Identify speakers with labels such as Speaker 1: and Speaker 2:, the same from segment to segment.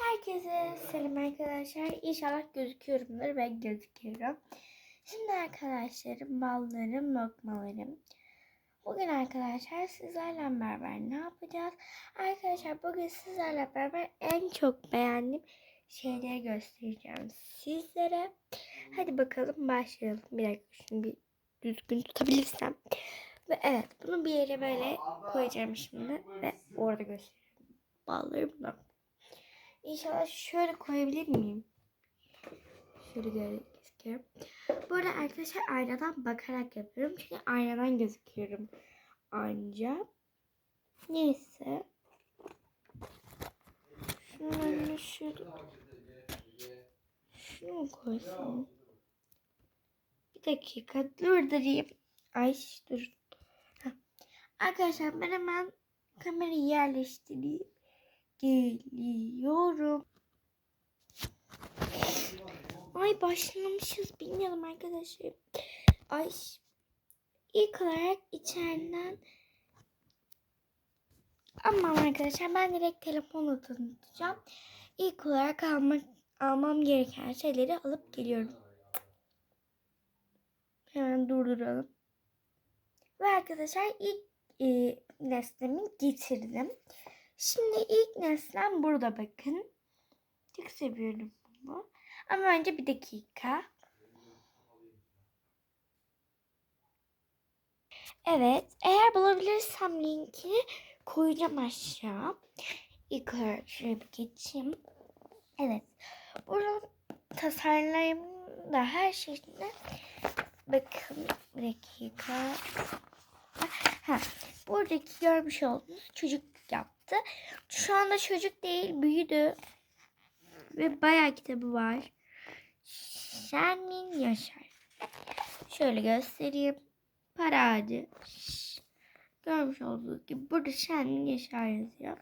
Speaker 1: Herkese selam arkadaşlar. İnşallah gözüküyorumdur ve gözüküyorum. Şimdi arkadaşlarım, ballarım, lokmalarım. Bugün arkadaşlar sizlerle beraber ne yapacağız? Arkadaşlar bugün sizlerle beraber en çok beğendiğim şeyleri göstereceğim sizlere. Hadi bakalım başlayalım. Bir dakika şunu bir düzgün tutabilirsem. Ve evet bunu bir yere böyle koyacağım şimdi ve orada göstereceğim. Ballarım, lokmalarım. İnşallah şöyle koyabilir miyim? Şöyle gözüküyorum. Bu arada arkadaşlar aynadan bakarak yapıyorum. Çünkü aynadan gözüküyorum anca. Neyse. Şunu şöyle. Şunu mu koysam? Bir dakika durdurayım. Ay dur. Arkadaşlar ben hemen kamerayı yerleştireyim geliyorum. Ay başlamışız bilmiyorum arkadaşlar. Ay ilk olarak içeriden Aman arkadaşlar ben direkt telefonla tanıtacağım. İlk olarak almak, almam gereken şeyleri alıp geliyorum. Hemen durduralım. Ve arkadaşlar ilk e, nesnemi getirdim. Şimdi ilk nesnem burada bakın. Çok seviyorum bunu. Ama önce bir dakika. Evet. Eğer bulabilirsem linkini koyacağım aşağı. İlk olarak bir geçeyim. Evet. Buranın tasarlayımda her şeyinde bakın bir dakika. Ha, buradaki görmüş olduğunuz çocuk yaptı. Şu anda çocuk değil büyüdü. Ve bayağı kitabı var. Şermin Yaşar. Şöyle göstereyim. Para ağacı. Görmüş olduğunuz gibi burada Şermin Yaşar yazıyor.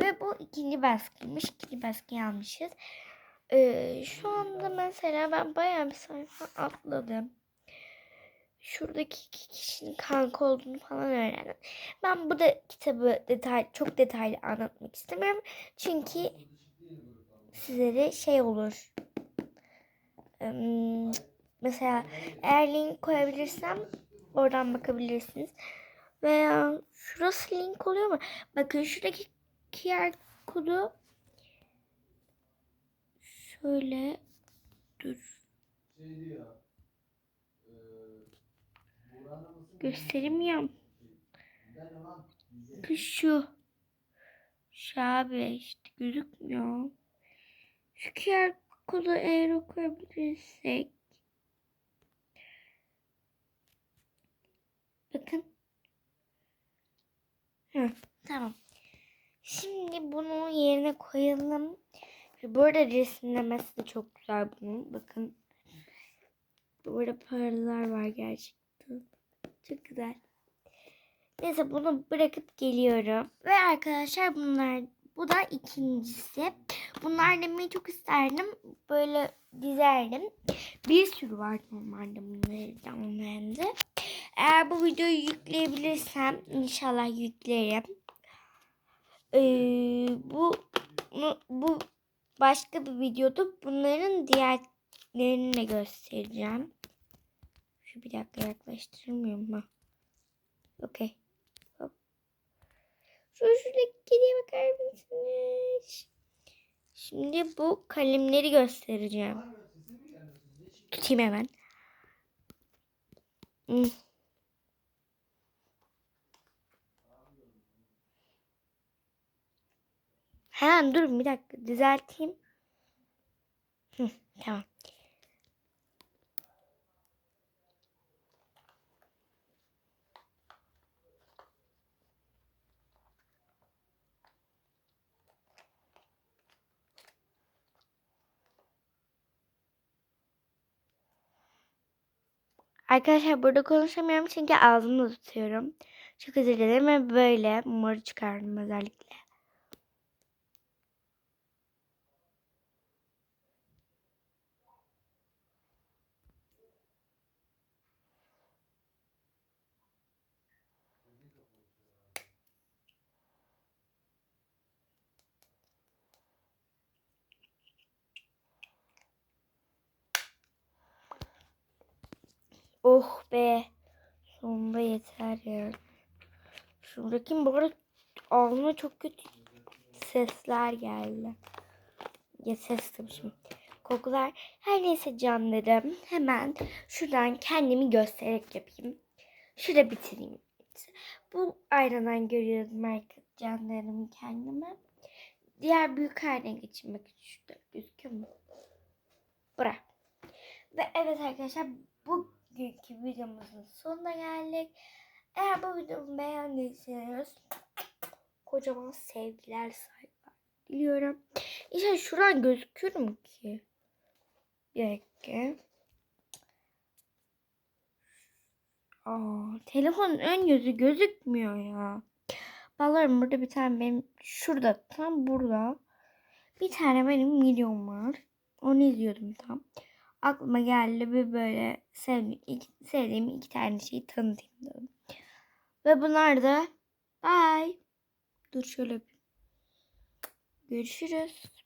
Speaker 1: Ve bu ikinci baskıymış. İkinci baskıyı almışız. Ee, şu anda mesela ben bayağı bir sayfa atladım şuradaki iki kişinin kanka olduğunu falan öğrendim. Ben bu da kitabı detay, çok detaylı anlatmak istemiyorum. Çünkü sizlere şey olur. Mesela eğer link koyabilirsem oradan bakabilirsiniz. Veya şurası link oluyor mu? Bakın şuradaki QR kodu şöyle dur. Gösteremiyorum. Şu. Şu abi işte gözükmüyor. Şu QR kodu eğer okuyabilirsek. Bakın. Hı, tamam. Şimdi bunu yerine koyalım. Bu arada resimlemesi de çok güzel bunun. Bakın. Burada paralar var gerçekten. Çok güzel. Neyse bunu bırakıp geliyorum. Ve arkadaşlar bunlar bu da ikincisi. Bunlar demeyi çok isterdim. Böyle dizerdim. Bir sürü var normalde bunlardan onların da. Eğer bu videoyu yükleyebilirsem inşallah yüklerim. Ee, bu bu başka bir videoda bunların diğerlerini de göstereceğim. Şu bir dakika yaklaştırmıyor mu? Okey. Şu şuradaki kediye bakar mısınız? Şimdi bu kalemleri göstereceğim. Tutayım hemen. Hmm. Hemen dur bir dakika düzelteyim. Hı, tamam. Arkadaşlar burada konuşamıyorum çünkü ağzımda tutuyorum. Çok özür dilerim ve böyle mor çıkardım özellikle. Oh be. Sonunda yeter ya. Şuradaki bu arada ağzıma çok kötü sesler geldi. Ya ses demişim. Kokular. Her neyse canlarım. Hemen şuradan kendimi göstererek yapayım. Şurada bitireyim. Bu aynadan görüyorum artık canlarım kendimi. Diğer büyük ayna geçirmek için şurada gözüküyor mu? Bura. Ve evet arkadaşlar bugünkü videomuzun sonuna geldik. Eğer bu videomu beğendiyseniz kocaman sevgiler saygılar diliyorum. İşte şuradan gözüküyor mu ki? Bir dakika. Aa, telefonun ön yüzü gözükmüyor ya. Ballarım burada bir tane benim şurada tam burada bir tane benim videom var. Onu izliyordum tam. Aklıma geldi bir böyle sevdiğim iki, sevdiğim iki tane şeyi tanıtayım dedim. Ve bunlar da bye. Dur şöyle bir. Görüşürüz.